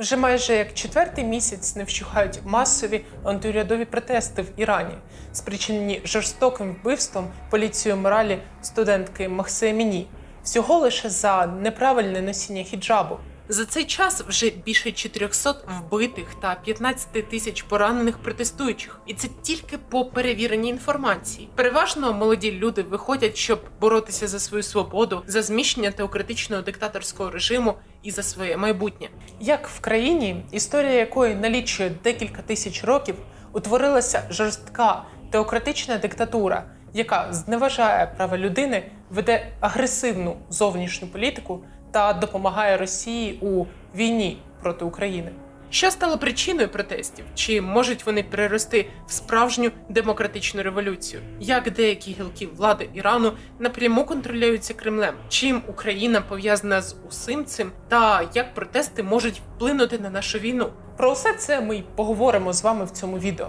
Вже майже як четвертий місяць не вщухають масові антиурядові протести в Ірані, спричинені жорстоким вбивством поліцією моралі студентки Махсеміні. Всього лише за неправильне носіння хіджабу. За цей час вже більше 400 вбитих та 15 тисяч поранених протестуючих, і це тільки по перевіреній інформації. Переважно молоді люди виходять, щоб боротися за свою свободу, за зміщення теократичного диктаторського режиму і за своє майбутнє. Як в країні, історія якої налічує декілька тисяч років, утворилася жорстка теократична диктатура, яка зневажає права людини, веде агресивну зовнішню політику та допомагає Росії у війні проти України. Що стало причиною протестів? Чи можуть вони перерости в справжню демократичну революцію? Як деякі гілки влади Ірану напряму контролюються Кремлем? Чим Україна пов'язана з усім цим? Та як протести можуть вплинути на нашу війну? Про усе це ми й поговоримо з вами в цьому відео.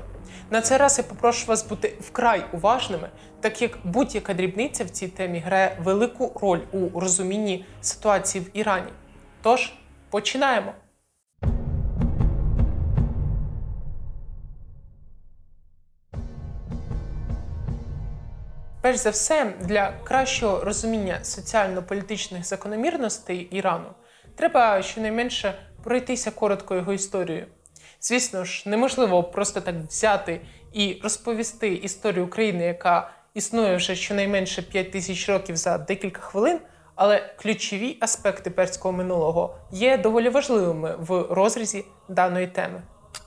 На цей раз я попрошу вас бути вкрай уважними, так як будь-яка дрібниця в цій темі грає велику роль у розумінні ситуації в Ірані. Тож починаємо. Перш за все, для кращого розуміння соціально-політичних закономірностей Ірану треба щонайменше пройтися коротко його історією. Звісно ж, неможливо просто так взяти і розповісти історію України, яка існує вже щонайменше 5 тисяч років за декілька хвилин, але ключові аспекти перського минулого є доволі важливими в розрізі даної теми.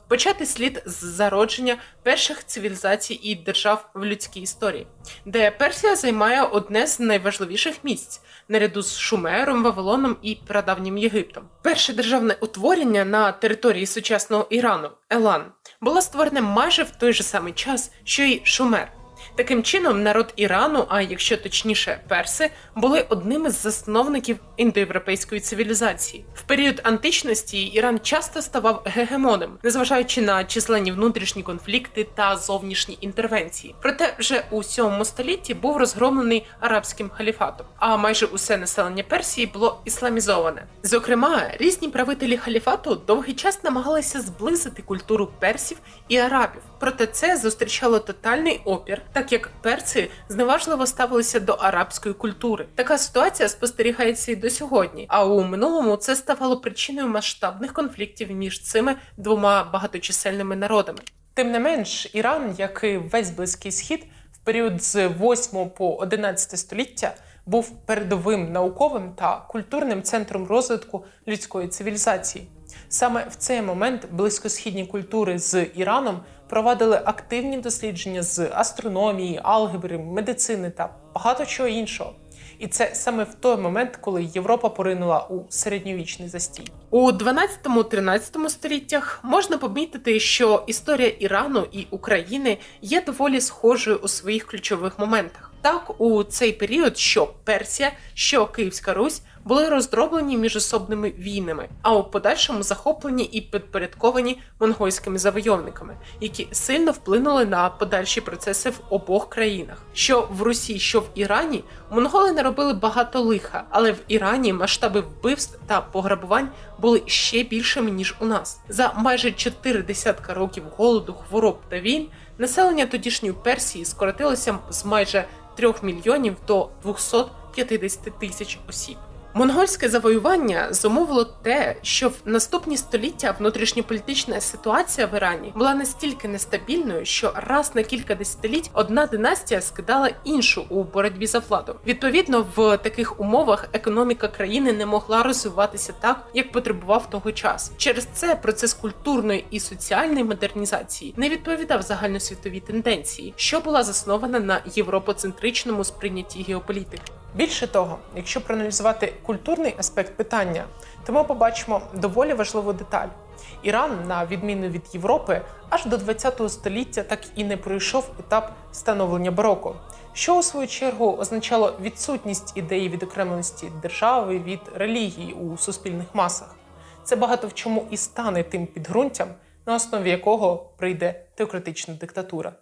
Почати слід з зародження перших цивілізацій і держав в людській історії, де Персія займає одне з найважливіших місць наряду з Шумером, Вавилоном і прадавнім Єгиптом. Перше державне утворення на території сучасного Ірану Елан було створене майже в той же самий час, що й Шумер. Таким чином, народ Ірану, а якщо точніше, перси, були одним із засновників індоєвропейської цивілізації. В період античності Іран часто ставав гегемоном, незважаючи на численні внутрішні конфлікти та зовнішні інтервенції. Проте вже у 7 столітті був розгромлений арабським халіфатом, а майже усе населення Персії було ісламізоване. Зокрема, різні правителі халіфату довгий час намагалися зблизити культуру персів і арабів. Проте це зустрічало тотальний опір, так як перси зневажливо ставилися до арабської культури. Така ситуація спостерігається і до сьогодні. А у минулому це ставало причиною масштабних конфліктів між цими двома багаточисельними народами. Тим не менш, Іран, як і весь близький схід, в період з 8 по 11 століття був передовим науковим та культурним центром розвитку людської цивілізації. Саме в цей момент близькосхідні культури з Іраном провадили активні дослідження з астрономії, алгебри, медицини та багато чого іншого. І це саме в той момент, коли Європа поринула у середньовічний застій. У 12-13 століттях можна помітити, що історія Ірану і України є доволі схожою у своїх ключових моментах. Так, у цей період що Персія, що Київська Русь були роздроблені міжособними війнами, а у подальшому захоплені і підпорядковані монгольськими завойовниками, які сильно вплинули на подальші процеси в обох країнах. Що в Русі, що в Ірані, монголи наробили багато лиха, але в Ірані масштаби вбивств та пограбувань були ще більшими ніж у нас. За майже чотири десятка років голоду, хвороб та війн населення тодішньої Персії скоротилося з майже 3 мільйонів до 250 тисяч осіб. Монгольське завоювання зумовило те, що в наступні століття внутрішньополітична ситуація в Ірані була настільки нестабільною, що раз на кілька десятиліть одна династія скидала іншу у боротьбі за владу. Відповідно, в таких умовах економіка країни не могла розвиватися так, як потребував того час. Через це процес культурної і соціальної модернізації не відповідав загальносвітовій тенденції, що була заснована на європоцентричному сприйнятті геополітики. Більше того, якщо проаналізувати культурний аспект питання, то ми побачимо доволі важливу деталь. Іран, на відміну від Європи, аж до ХХ століття так і не пройшов етап становлення бароко, що у свою чергу означало відсутність ідеї відокремленості держави від релігії у суспільних масах. Це багато в чому і стане тим підґрунтям, на основі якого прийде теократична диктатура.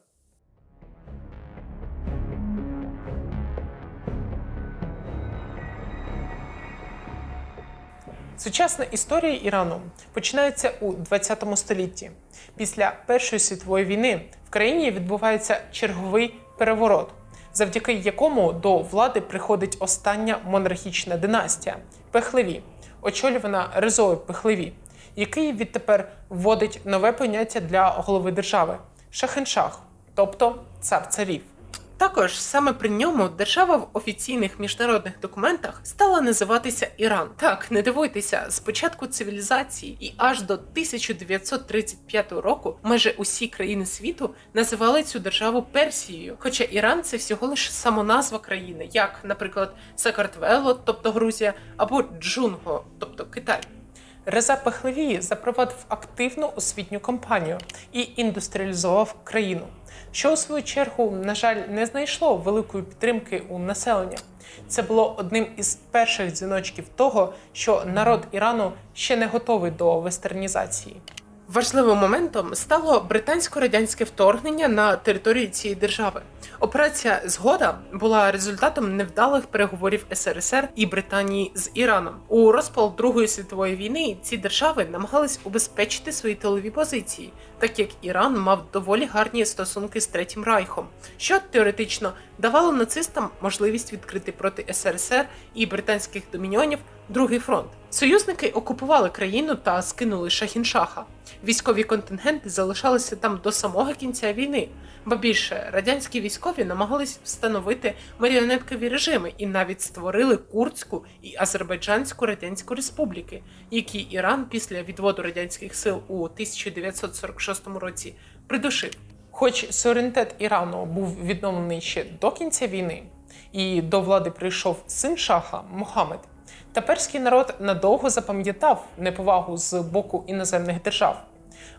Сучасна історія Ірану починається у 20 столітті. Після Першої світової війни в країні відбувається черговий переворот, завдяки якому до влади приходить остання монархічна династія Пехлеві, очолювана Резою Пехлеві, який відтепер вводить нове поняття для голови держави шахеншах, тобто цар царів. Також саме при ньому держава в офіційних міжнародних документах стала називатися Іран. Так, не дивуйтеся, з початку цивілізації і аж до 1935 року майже усі країни світу називали цю державу Персією. Хоча Іран це всього лише самоназва країни, як, наприклад, Сакартвело, тобто Грузія, або Джунго, тобто Китай. Реза Пехлеві запровадив активну освітню кампанію і індустріалізував країну, що у свою чергу, на жаль, не знайшло великої підтримки у населення. Це було одним із перших дзвіночків того, що народ Ірану ще не готовий до вестернізації. Важливим моментом стало британсько-радянське вторгнення на територію цієї держави. Операція Згода була результатом невдалих переговорів СРСР і Британії з Іраном. У розпал Другої світової війни ці держави намагались убезпечити свої тилові позиції, так як Іран мав доволі гарні стосунки з Третім Райхом, що теоретично давало нацистам можливість відкрити проти СРСР і британських доміньйонів другий фронт. Союзники окупували країну та скинули Шахіншаха. Військові контингенти залишалися там до самого кінця війни. Ба більше радянські військові намагались встановити маріонеткові режими і навіть створили Курдську і Азербайджанську радянську республіки, які Іран після відводу радянських сил у 1946 році придушив. Хоч суверенітет Ірану був відновлений ще до кінця війни, і до влади прийшов син шаха Мохамед. Таперський народ надовго запам'ятав неповагу з боку іноземних держав.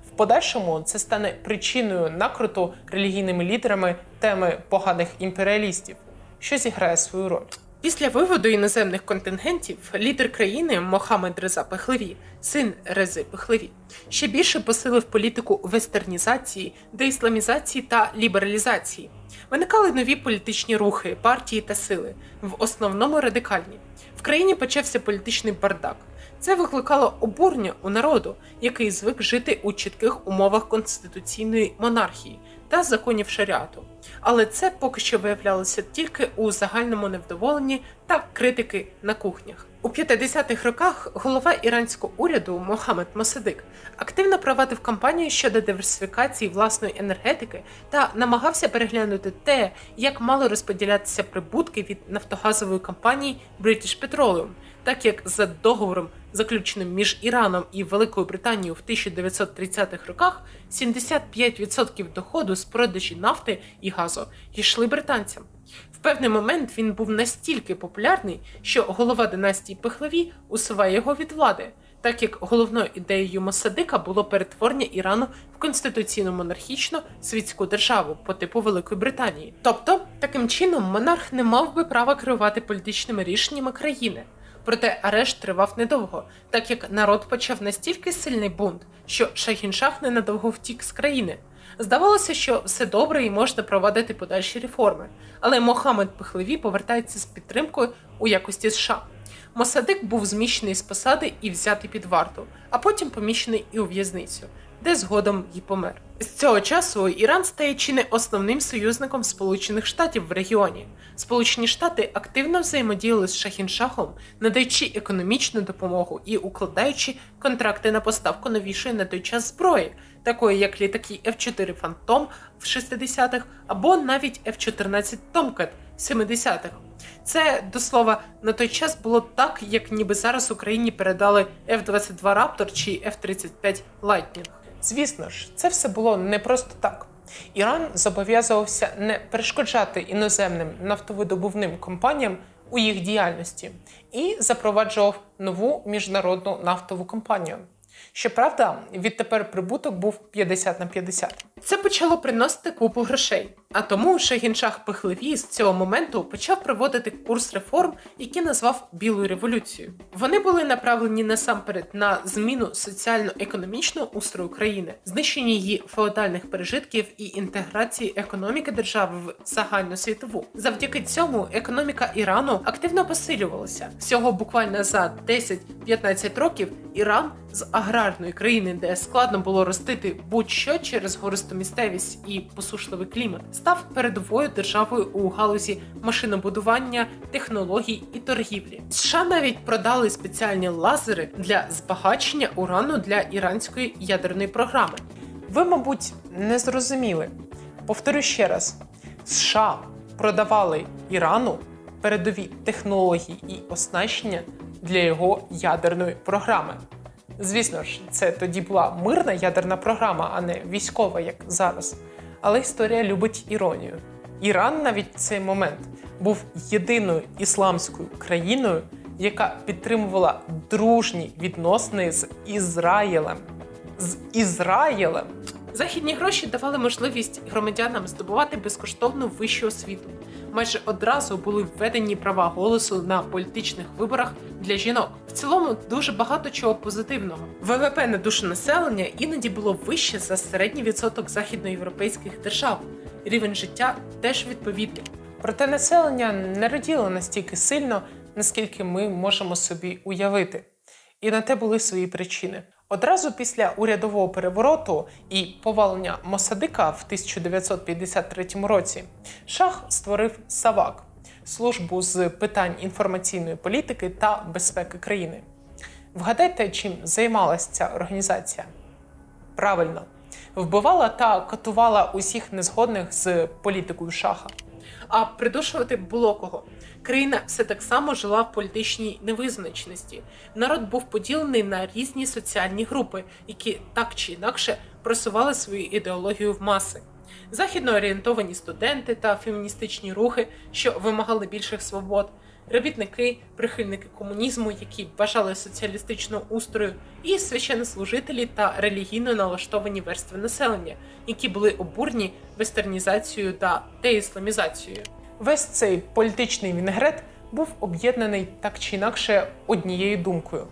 В подальшому це стане причиною накруту релігійними лідерами теми поганих імперіалістів, що зіграє свою роль. Після виводу іноземних контингентів лідер країни Мохамед Реза Пехлеві, син Рези Пехлеві, ще більше посилив політику вестернізації, деісламізації та лібералізації. Виникали нові політичні рухи, партії та сили, в основному радикальні. В країні почався політичний бардак. Це викликало обурення у народу, який звик жити у чітких умовах конституційної монархії та законів шаріату. Але це поки що виявлялося тільки у загальному невдоволенні та критики на кухнях. У 50-х роках голова іранського уряду Мохамед Мосадик активно провадив кампанію щодо диверсифікації власної енергетики та намагався переглянути те, як мало розподілятися прибутки від нафтогазової компанії British Petroleum, так як за договором, заключеним між Іраном і Великою Британією в 1930-х роках, 75% доходу з продажі нафти і газу йшли британцям. В певний момент він був настільки популярний, що голова династії Пехлеві усуває його від влади, так як головною ідеєю Мосадика було перетворення Ірану в конституційно монархічну світську державу по типу Великої Британії. Тобто, таким чином, монарх не мав би права керувати політичними рішеннями країни. Проте арешт тривав недовго, так як народ почав настільки сильний бунт, що Шахіншах ненадовго втік з країни. Здавалося, що все добре і можна проводити подальші реформи, але Мохамед Пехлеві повертається з підтримкою у якості США. Мосадик був зміщений з посади і взятий під варту, а потім поміщений і у в'язницю, де згодом й помер. З цього часу Іран стає чи не основним союзником Сполучених Штатів в регіоні. Сполучені Штати активно взаємодіяли з Шахіншахом, надаючи економічну допомогу і укладаючи контракти на поставку новішої на той час зброї, такої як літаки F-4 Phantom в 60-х або навіть F-14 Tomcat в 70-х. Це до слова на той час було так, як ніби зараз Україні передали F-22 Raptor чи F-35 Lightning. Звісно ж, це все було не просто так. Іран зобов'язувався не перешкоджати іноземним нафтовидобувним компаніям у їх діяльності і запроваджував нову міжнародну нафтову компанію. Щоправда, відтепер прибуток був 50 на 50. Це почало приносити купу грошей. А тому Шагіншах Пехлеві з цього моменту почав проводити курс реформ, який назвав Білою революцією. Вони були направлені насамперед на зміну соціально-економічного устрою країни, знищення її феодальних пережитків і інтеграції економіки держави в загальну світову. Завдяки цьому економіка Ірану активно посилювалася. Всього буквально за 10-15 років Іран з аграрної країни, де складно було ростити будь-що через гористу місцевість і посушливий клімат, став передовою державою у галузі машинобудування, технологій і торгівлі. США навіть продали спеціальні лазери для збагачення урану для іранської ядерної програми. Ви, мабуть, не зрозуміли. Повторю ще раз: США продавали Ірану передові технології і оснащення для його ядерної програми. Звісно ж, це тоді була мирна ядерна програма, а не військова, як зараз. Але історія любить іронію. Іран навіть в цей момент був єдиною ісламською країною, яка підтримувала дружні відносини з Ізраїлем. З Ізраїлем. Західні гроші давали можливість громадянам здобувати безкоштовну вищу освіту. Майже одразу були введені права голосу на політичних виборах для жінок. В цілому дуже багато чого позитивного. ВВП на душу населення іноді було вище за середній відсоток західноєвропейських держав. Рівень життя теж відповідний. Проте населення не раділо настільки сильно, наскільки ми можемо собі уявити. І на те були свої причини. Одразу після урядового перевороту і повалення Мосадика в 1953 році Шах створив Савак службу з питань інформаційної політики та безпеки країни. Вгадайте, чим займалася ця організація? Правильно, вбивала та катувала усіх незгодних з політикою шаха. А придушувати було кого. Країна все так само жила в політичній невизначеності. Народ був поділений на різні соціальні групи, які так чи інакше просували свою ідеологію в маси. Західно орієнтовані студенти та феміністичні рухи, що вимагали більших свобод, робітники, прихильники комунізму, які бажали соціалістичного устрою, і священнослужителі та релігійно налаштовані верстви населення, які були обурні вестернізацією та деісламізацією. Весь цей політичний вінегрет був об'єднаний так чи інакше однією думкою: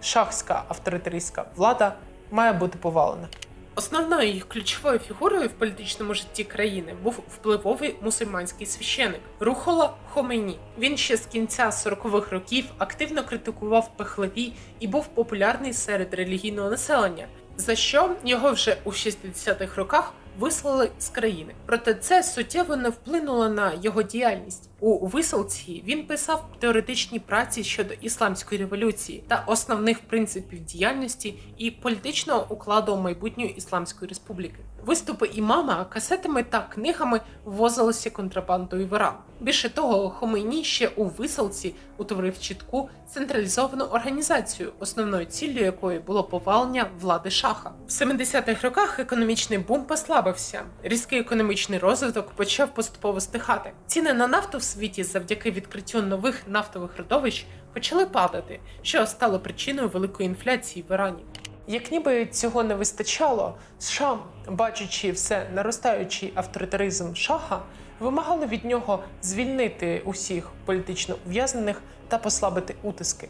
шахська авторитаристська влада має бути повалена. Основною їх ключовою фігурою в політичному житті країни був впливовий мусульманський священик Рухола Хомейні. Він ще з кінця 40-х років активно критикував Пехлеві і був популярний серед релігійного населення, за що його вже у 60-х роках вислали з країни. Проте це суттєво не вплинуло на його діяльність. У висилці він писав теоретичні праці щодо ісламської революції та основних принципів діяльності і політичного укладу майбутньої ісламської республіки. Виступи імама касетами та книгами ввозилися контрабандою в Іран. Більше того, Хомейні ще у висилці утворив чітку централізовану організацію, основною ціллю якої було повалення влади шаха. В 70-х роках економічний бум послабився. Різкий економічний розвиток почав поступово стихати. Ціни на нафту в світі завдяки відкриттю нових нафтових родовищ почали падати, що стало причиною великої інфляції в Ірані. Як ніби цього не вистачало, США, бачачи все наростаючий авторитаризм шаха, вимагали від нього звільнити усіх політично ув'язнених та послабити утиски.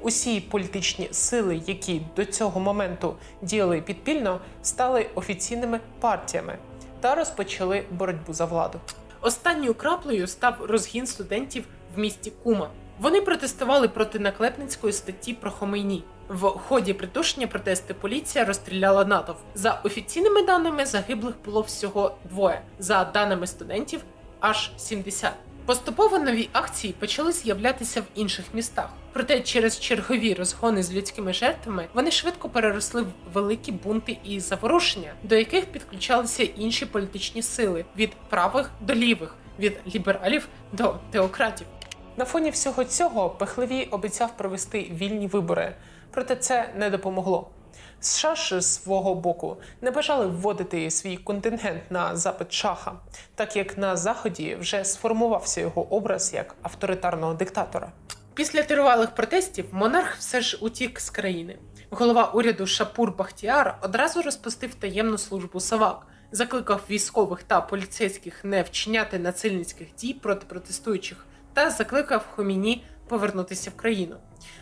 Усі політичні сили, які до цього моменту діяли підпільно, стали офіційними партіями та розпочали боротьбу за владу. Останньою краплею став розгін студентів в місті Кума. Вони протестували проти наклепницької статті про Хомейні. В ході притушення протести поліція розстріляла натовп. За офіційними даними загиблих було всього двоє. За даними студентів, аж 70. Поступово нові акції почали з'являтися в інших містах. Проте через чергові розгони з людськими жертвами вони швидко переросли в великі бунти і заворушення, до яких підключалися інші політичні сили від правих до лівих, від лібералів до теократів. На фоні всього цього Пехлевій обіцяв провести вільні вибори, проте це не допомогло. США ж свого боку не бажали вводити свій контингент на запит шаха, так як на заході вже сформувався його образ як авторитарного диктатора. Після тривалих протестів монарх все ж утік з країни. Голова уряду Шапур Бахтіар одразу розпустив таємну службу Савак, закликав військових та поліцейських не вчиняти насильницьких дій проти протестуючих та закликав Хоміні повернутися в країну.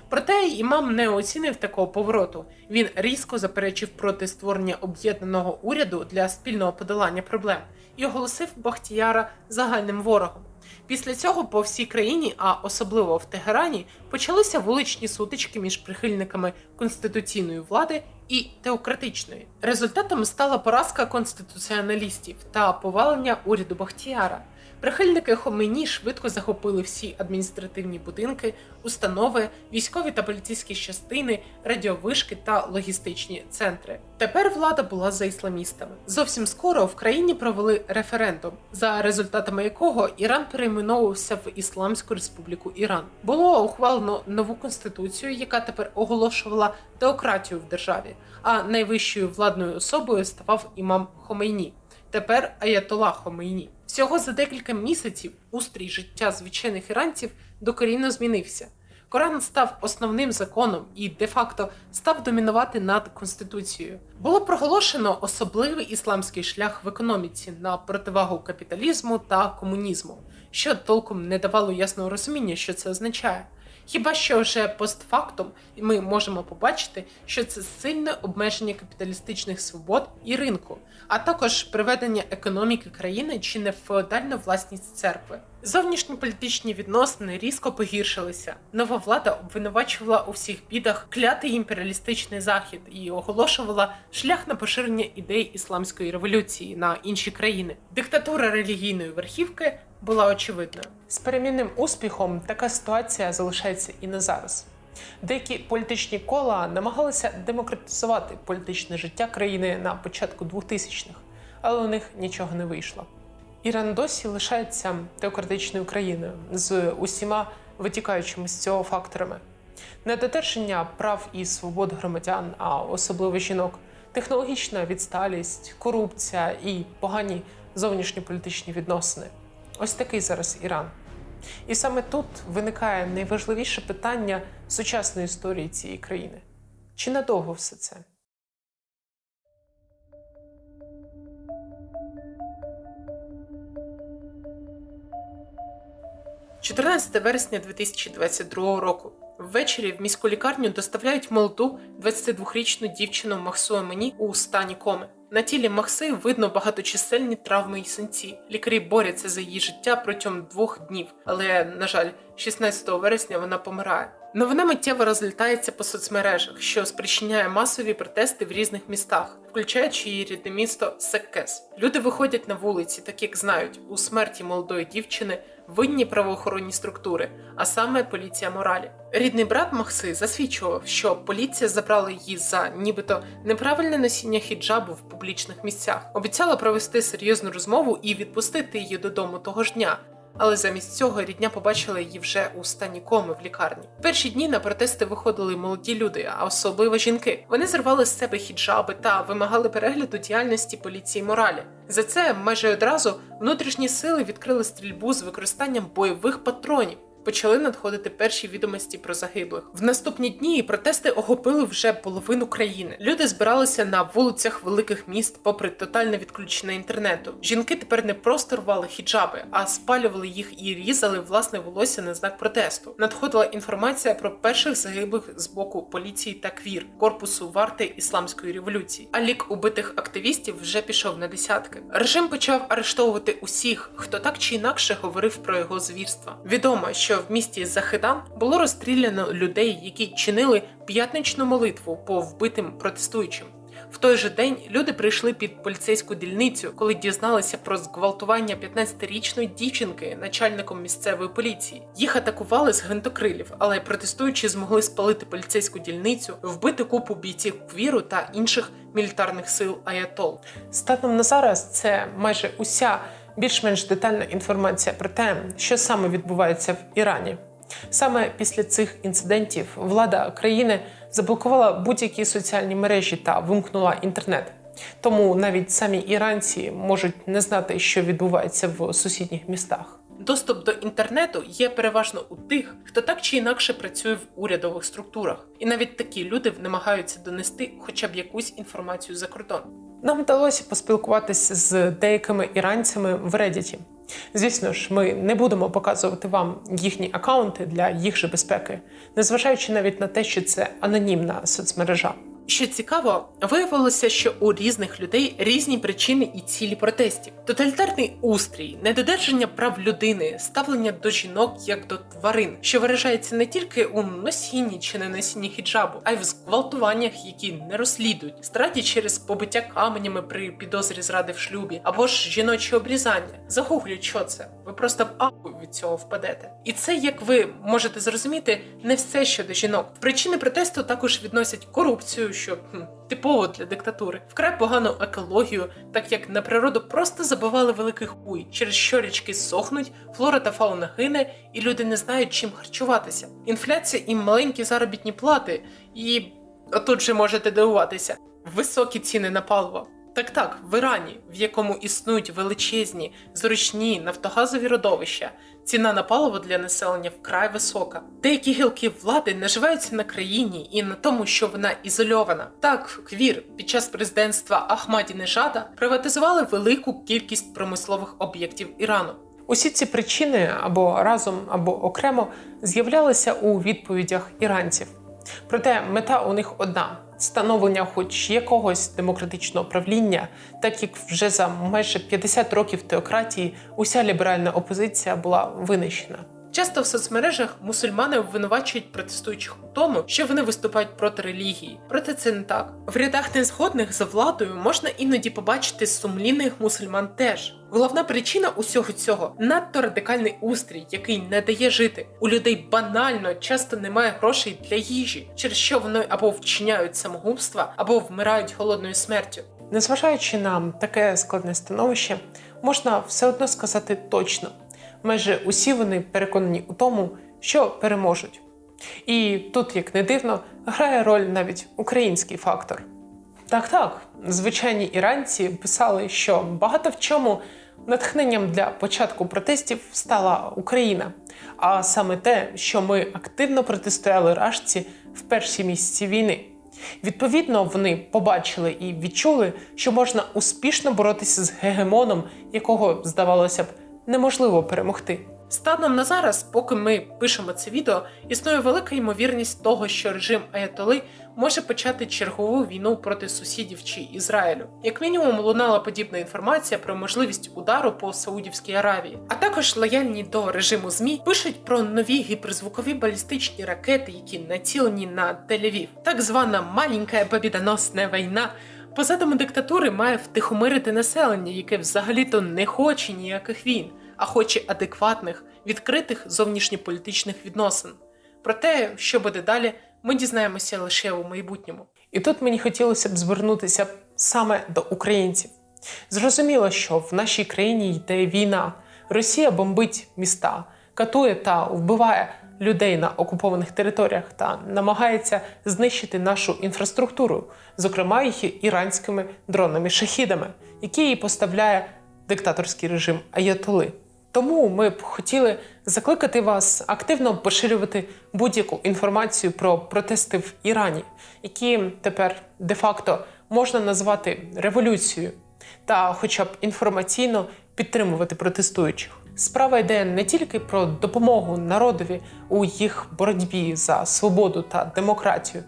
Проте імам не оцінив такого повороту. Він різко заперечив проти створення об'єднаного уряду для спільного подолання проблем і оголосив Бахтіяра загальним ворогом. Після цього по всій країні, а особливо в Тегерані, почалися вуличні сутички між прихильниками конституційної влади і теократичної. Результатом стала поразка конституціоналістів та повалення уряду Бахтіяра. Прихильники Хомейні швидко захопили всі адміністративні будинки, установи, військові та поліцейські частини, радіовишки та логістичні центри. Тепер влада була за ісламістами. Зовсім скоро в країні провели референдум, за результатами якого Іран перейменовувався в Ісламську Республіку Іран. Було ухвалено нову конституцію, яка тепер оголошувала теократію в державі. А найвищою владною особою ставав імам Хомейні. Тепер Аятола Хомейні. Всього за декілька місяців устрій життя звичайних іранців докорінно змінився. Коран став основним законом і де-факто став домінувати над конституцією. Було проголошено особливий ісламський шлях в економіці на противагу капіталізму та комунізму, що толком не давало ясного розуміння, що це означає. Хіба що вже постфактум ми можемо побачити, що це сильне обмеження капіталістичних свобод і ринку, а також приведення економіки країни чи не феодальну власність церкви. Зовнішньополітичні відносини різко погіршилися. Нова влада обвинувачувала у всіх бідах клятий імперіалістичний захід і оголошувала шлях на поширення ідей ісламської революції на інші країни. Диктатура релігійної верхівки була очевидною. З перемінним успіхом така ситуація залишається і на зараз. Деякі політичні кола намагалися демократизувати політичне життя країни на початку 2000-х, але у них нічого не вийшло. Іран досі лишається теократичною країною з усіма витікаючими з цього факторами: недодержання прав і свобод громадян, а особливо жінок, технологічна відсталість, корупція і погані зовнішньополітичні відносини. Ось такий зараз Іран. І саме тут виникає найважливіше питання сучасної історії цієї країни: чи надовго все це? 14 вересня 2022 року. Ввечері в міську лікарню доставляють молоду 22-річну дівчину Махсу Амені у стані коми. На тілі Макси видно багаточисельні травми і синці. Лікарі борються за її життя протягом двох днів, але, на жаль, 16 вересня вона помирає. Новина миттєво розлітається по соцмережах, що спричиняє масові протести в різних містах, включаючи її рідне місто Секкес. Люди виходять на вулиці, так як знають, у смерті молодої дівчини винні правоохоронні структури, а саме поліція моралі. Рідний брат Махси засвідчував, що поліція забрала її за нібито неправильне носіння хіджабу в публічних місцях. Обіцяла провести серйозну розмову і відпустити її додому того ж дня. Але замість цього рідня побачила її вже у стані коми в лікарні. В перші дні на протести виходили молоді люди, а особливо жінки. Вони зривали з себе хіджаби та вимагали перегляду діяльності поліції моралі. За це майже одразу внутрішні сили відкрили стрільбу з використанням бойових патронів. Почали надходити перші відомості про загиблих. В наступні дні протести охопили вже половину країни. Люди збиралися на вулицях великих міст, попри тотальне відключення інтернету. Жінки тепер не просто рвали хіджаби, а спалювали їх і різали власне волосся на знак протесту. Надходила інформація про перших загиблих з боку поліції та квір корпусу варти ісламської революції. А лік убитих активістів вже пішов на десятки. Режим почав арештовувати усіх, хто так чи інакше говорив про його звірства. Відомо, що в місті Захидан було розстріляно людей, які чинили п'ятничну молитву по вбитим протестуючим. В той же день люди прийшли під поліцейську дільницю, коли дізналися про зґвалтування 15-річної дівчинки начальником місцевої поліції. Їх атакували з гвинтокрилів, але протестуючі змогли спалити поліцейську дільницю, вбити купу бійців квіру та інших мілітарних сил Аятол. Станом на зараз це майже уся більш-менш детальна інформація про те, що саме відбувається в Ірані. Саме після цих інцидентів влада країни заблокувала будь-які соціальні мережі та вимкнула інтернет. Тому навіть самі іранці можуть не знати, що відбувається в сусідніх містах. Доступ до інтернету є переважно у тих, хто так чи інакше працює в урядових структурах, і навіть такі люди намагаються донести хоча б якусь інформацію за кордон. Нам вдалося поспілкуватися з деякими іранцями в Reddit. Звісно ж, ми не будемо показувати вам їхні акаунти для їх же безпеки, незважаючи навіть на те, що це анонімна соцмережа. Що цікаво, виявилося, що у різних людей різні причини і цілі протестів: тоталітарний устрій, недодержання прав людини, ставлення до жінок як до тварин, що виражається не тільки у носінні чи не носінні хіджабу, а й в зґвалтуваннях, які не розслідують, страті через побиття каменями при підозрі зради в шлюбі, або ж жіночі обрізання. Загугліть, що це. Ви просто в аху від цього впадете. І це, як ви можете зрозуміти, не все щодо жінок. Причини протесту також відносять корупцію, що хм, типово для диктатури, вкрай погану екологію, так як на природу просто забивали великий хуй, через що річки сохнуть, флора та фауна гине, і люди не знають, чим харчуватися. Інфляція і маленькі заробітні плати, і отут же можете дивуватися, високі ціни на паливо. Так так, в Ірані, в якому існують величезні, зручні нафтогазові родовища, ціна на паливо для населення вкрай висока. Деякі гілки влади наживаються на країні і на тому, що вона ізольована. Так, квір під час президентства Ахмаді Нежада приватизували велику кількість промислових об'єктів Ірану. Усі ці причини або разом, або окремо з'являлися у відповідях іранців. Проте мета у них одна становлення хоч якогось демократичного правління, так як вже за майже 50 років теократії уся ліберальна опозиція була винищена. Часто в соцмережах мусульмани обвинувачують протестуючих у тому, що вони виступають проти релігії. Проте це не так. В рядах незгодних за владою можна іноді побачити сумлінних мусульман теж. Головна причина усього цього надто радикальний устрій, який не дає жити. У людей банально часто немає грошей для їжі, через що вони або вчиняють самогубства, або вмирають голодною смертю. Незважаючи на таке складне становище, можна все одно сказати точно майже усі вони переконані у тому, що переможуть. І тут, як не дивно, грає роль навіть український фактор. Так, так, звичайні іранці писали, що багато в чому натхненням для початку протестів стала Україна, а саме те, що ми активно протистояли рашці в перші місяці війни. Відповідно, вони побачили і відчули, що можна успішно боротися з гегемоном, якого здавалося б неможливо перемогти. Станом на зараз, поки ми пишемо це відео, існує велика ймовірність того, що режим Аятоли може почати чергову війну проти сусідів чи Ізраїлю. Як мінімум, лунала подібна інформація про можливість удару по Саудівській Аравії. А також лояльні до режиму ЗМІ пишуть про нові гіперзвукові балістичні ракети, які націлені на Тель-Авів. Так звана маленька побідоносна війна. По задуму диктатури має втихомирити населення, яке взагалі-то не хоче ніяких війн, а хоче адекватних, відкритих зовнішньополітичних відносин. Про те, що буде далі, ми дізнаємося лише у майбутньому. І тут мені хотілося б звернутися саме до українців. Зрозуміло, що в нашій країні йде війна. Росія бомбить міста, катує та вбиває людей на окупованих територіях та намагається знищити нашу інфраструктуру, зокрема їх іранськими дронами-шахідами, які їй поставляє диктаторський режим Аятоли. Тому ми б хотіли закликати вас активно поширювати будь-яку інформацію про протести в Ірані, які тепер де-факто можна назвати революцією, та, хоча б інформаційно підтримувати протестуючих. Справа йде не тільки про допомогу народові у їх боротьбі за свободу та демократію,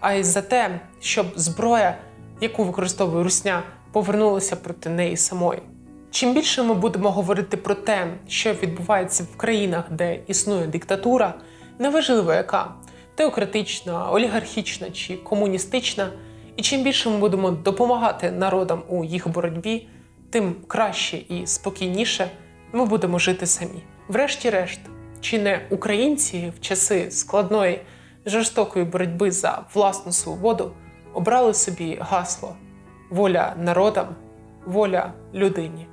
а й за те, щоб зброя, яку використовує Русня, повернулася проти неї самої. Чим більше ми будемо говорити про те, що відбувається в країнах, де існує диктатура, неважливо яка теократична, олігархічна чи комуністична, і чим більше ми будемо допомагати народам у їх боротьбі, тим краще і спокійніше ми будемо жити самі. Врешті-решт, чи не українці в часи складної жорстокої боротьби за власну свободу обрали собі гасло воля народам, воля людині.